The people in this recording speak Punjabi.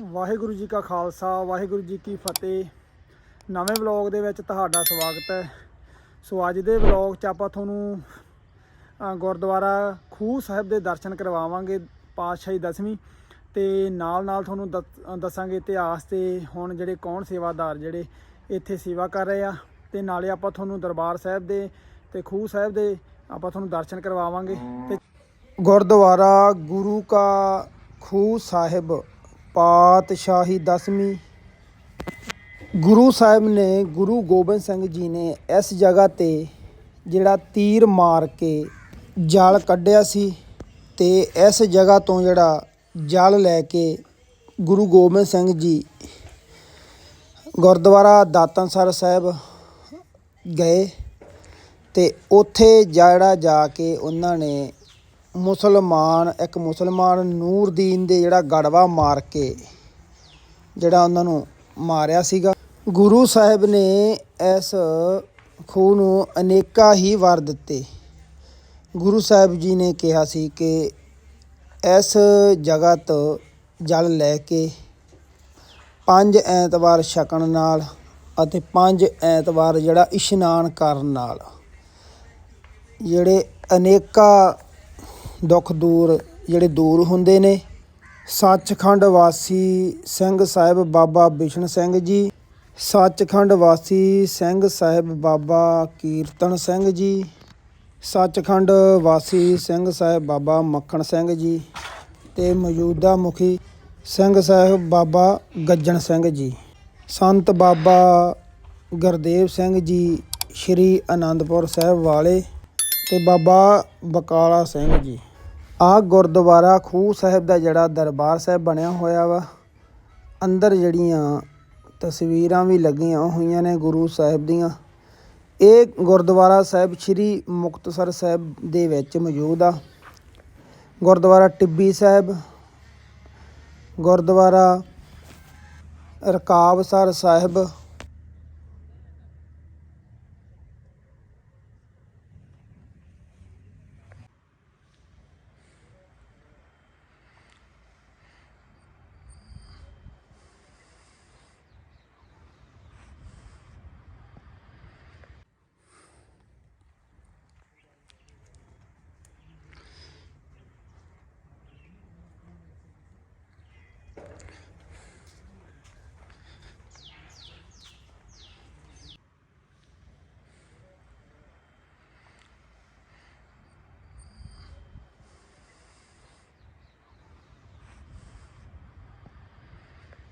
ਵਾਹਿਗੁਰੂ ਜੀ ਕਾ ਖਾਲਸਾ, ਵਾਹਿਗੁਰੂ ਜੀ ਕੀ ਫਤਿਹ। ਨਵੇਂ ਵਲੌਗ ਦੇ ਵਿੱਚ ਤੁਹਾਡਾ ਸਵਾਗਤ ਹੈ। ਸੋ ਅੱਜ ਦੇ ਵਲੌਗ 'ਚ ਆਪਾਂ ਤੁਹਾਨੂੰ ਗੁਰਦੁਆਰਾ ਖੂਹ ਸਾਹਿਬ ਦੇ ਦਰਸ਼ਨ ਕਰਵਾਵਾਂਗੇ ਪਾਤਸ਼ਾਹੀ ਦਸਵੀਂ ਤੇ ਨਾਲ ਨਾਲ ਤੁਹਾਨੂੰ ਦੱਸ- ਦੱਸਾਂਗੇ ਇਤਿਹਾਸ ਤੇ ਹੁਣ ਜਿਹੜੇ ਕੌਣ ਸੇਵਾਦਾਰ ਜਿਹੜੇ ਇੱਥੇ ਸੇਵਾ ਕਰ ਰਹੇ ਆ। ਤੇ ਨਾਲੇ ਆਪਾਂ ਤੁਹਾਨੂੰ ਦਰਬਾਰ ਸਾਹਿਬ ਦੇ ਤੇ ਖੂਹ ਸਾਹਿਬ ਦੇ ਆਪਾਂ ਤੁਹਾਨੂੰ ਦਰਸ਼ਨ ਕਰਵਾਵਾਂਗੇ। ਤੇ ਗੁਰਦੁਆਰਾ ਗੁਰੂ ਕਾ ਖੂਹ ਸਾਹਿਬ ਪਾਤਸ਼ਾਹੀ ਦਸਵੀਂ। ਗੁਰੂ ਸਾਹਿਬ ਨੇ ਗੁਰੂ ਗੋਬਿੰਦ ਸਿੰਘ ਜੀ ਨੇ ਇਸ ਜਗ੍ਹਾ ਤੇ ਜਿਹੜਾ ਤੀਰ ਮਾਰ ਕੇ ਜਲ ਕੱਢਿਆ ਸੀ ਤੇ ਇਸ ਜਗ੍ਹਾ ਤੋਂ ਜਿਹੜਾ ਜਲ ਲੈ ਕੇ ਗੁਰੂ ਗੋਬਿੰਦ ਸਿੰਘ ਜੀ ਗੁਰਦੁਆਰਾ ਦਾਤਨਸਰ ਸਾਹਿਬ ਗਏ ਤੇ ਉੱਥੇ ਜਿਹੜਾ ਜਾ ਕੇ ਉਹਨਾਂ ਨੇ ਮੁਸਲਮਾਨ, ਇੱਕ ਮੁਸਲਮਾਨ ਨੂਰਦੀਨ ਦੇ ਜਿਹੜਾ ਗੜਵਾ ਮਾਰ ਕੇ ਜਿਹੜਾ ਉਹਨਾਂ ਨੂੰ ਮਾਰਿਆ ਸੀਗਾ। ਗੁਰੂ ਸਾਹਿਬ ਨੇ ਇਸ ਖੂਹ ਨੂੰ ਅਨੇਕਾਂ ਹੀ ਵਾਰ ਦਿੱਤੇ। ਗੁਰੂ ਸਾਹਿਬ ਜੀ ਨੇ ਕਿਹਾ ਸੀ ਕਿ ਇਸ ਜਗ੍ਹਾ ਤੋਂ ਜਲ ਲੈ ਕੇ ਪੰਜ ਐਤਵਾਰ ਛਕਣ ਨਾਲ ਅਤੇ ਪੰਜ ਐਤਵਾਰ ਜਿਹੜਾ ਇਸ਼ਨਾਨ ਕਰਨ ਨਾਲ ਜਿਹੜੇ ਅਨੇਕਾਂ ਦੁੱਖ ਦੂਰ ਜਿਹੜੇ ਦੂਰ ਹੁੰਦੇ ਨੇ। ਸੱਚਖੰਡ ਵਾਸੀ ਸਿੰਘ ਸਾਹਿਬ ਬਾਬਾ ਬਿਸ਼ਨ ਸਿੰਘ ਜੀ। ਸੱਚਖੰਡ ਵਾਸੀ ਸਿੰਘ ਸਾਹਿਬ ਬਾਬਾ ਕੀਰਤਨ ਸਿੰਘ ਜੀ। ਸੱਚਖੰਡ ਵਾਸੀ ਸਿੰਘ ਸਾਹਿਬ ਬਾਬਾ ਮੱਖਣ ਸਿੰਘ ਜੀ। ਤੇ ਮੌਜੂਦਾ ਮੁਖੀ ਸਿੰਘ ਸਾਹਿਬ ਬਾਬਾ ਗੱਜਣ ਸਿੰਘ ਜੀ। ਸੰਤ ਬਾਬਾ ਗੁਰਦੇਵ ਸਿੰਘ ਜੀ ਸ਼੍ਰੀ ਅਨੰਦਪੁਰ ਸਾਹਿਬ ਵਾਲੇ ਤੇ ਬਾਬਾ ਬਕਾਲਾ ਸਿੰਘ ਜੀ। ਆ ਗੁਰਦੁਆਰਾ ਖੂਹ ਸਾਹਿਬ ਦਾ ਜਿਹੜਾ ਦਰਬਾਰ ਸਾਹਿਬ ਬਣਿਆ ਹੋਇਆ ਵਾ, ਅੰਦਰ ਜਿਹੜੀਆਂ ਤਸਵੀਰਾਂ ਵੀ ਲੱਗੀਆਂ ਹੋਈਆਂ ਨੇ ਗੁਰੂ ਸਾਹਿਬ ਦੀਆਂ। ਇਹ ਗੁਰਦੁਆਰਾ ਸਾਹਿਬ ਸ੍ਰੀ ਮੁਕਤਸਰ ਸਾਹਿਬ ਦੇ ਵਿੱਚ ਮੌਜੂਦ ਆ। ਗੁਰਦੁਆਰਾ ਟਿੱਬੀ ਸਾਹਿਬ, ਗੁਰਦੁਆਰਾ ਰਕਾਬਸਰ ਸਾਹਿਬ